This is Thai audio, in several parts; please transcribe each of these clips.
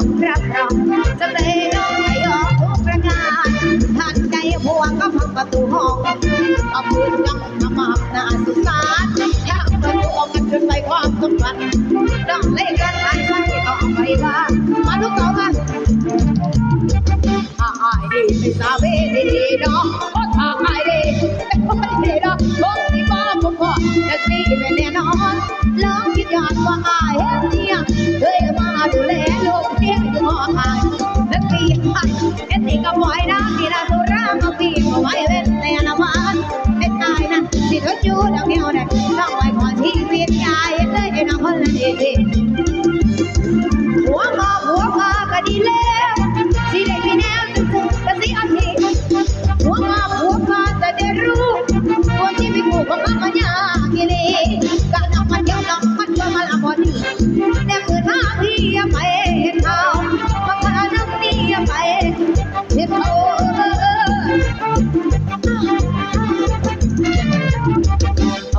อกคุณยอมรับรองจะเตะน้องให้ยอมทุกประการทันใจหัวก็พังประตูห้องเอาปืนยังทำมาหน้าสุสานอยากประตูออกกันจนไปความสมบัติต้องเล่นกันไอ้ท่านที่ต้องไปว่ามาทุกเขามาถ้าอายดีไม่ทราบเวดีเนาะโอ้ถ้าอายดีไม่ค่อยดีเนาะคงสิบ่ผมพอจะสิเป็นแน่นอนลองคิดย้อนว่า นแต่ละวันเอ็ดอายนะสิทดจูดอาเดียวได้ต้องไว้ก่อนชีวิตยายเลยไอ้น้องคนละดีหัวมาหัวมาก็ดีเล้ว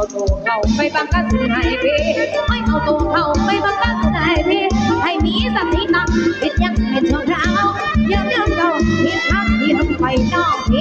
เอาตัวเขาไปบังคับให้พี่ไม่เอาตัวเขาไปบังคับให้พี่ให้มีสติตั้งเป็นยังเป็นช่วคราวยังยังเก่าผิดพักผิดไปนอกเล่นกับชา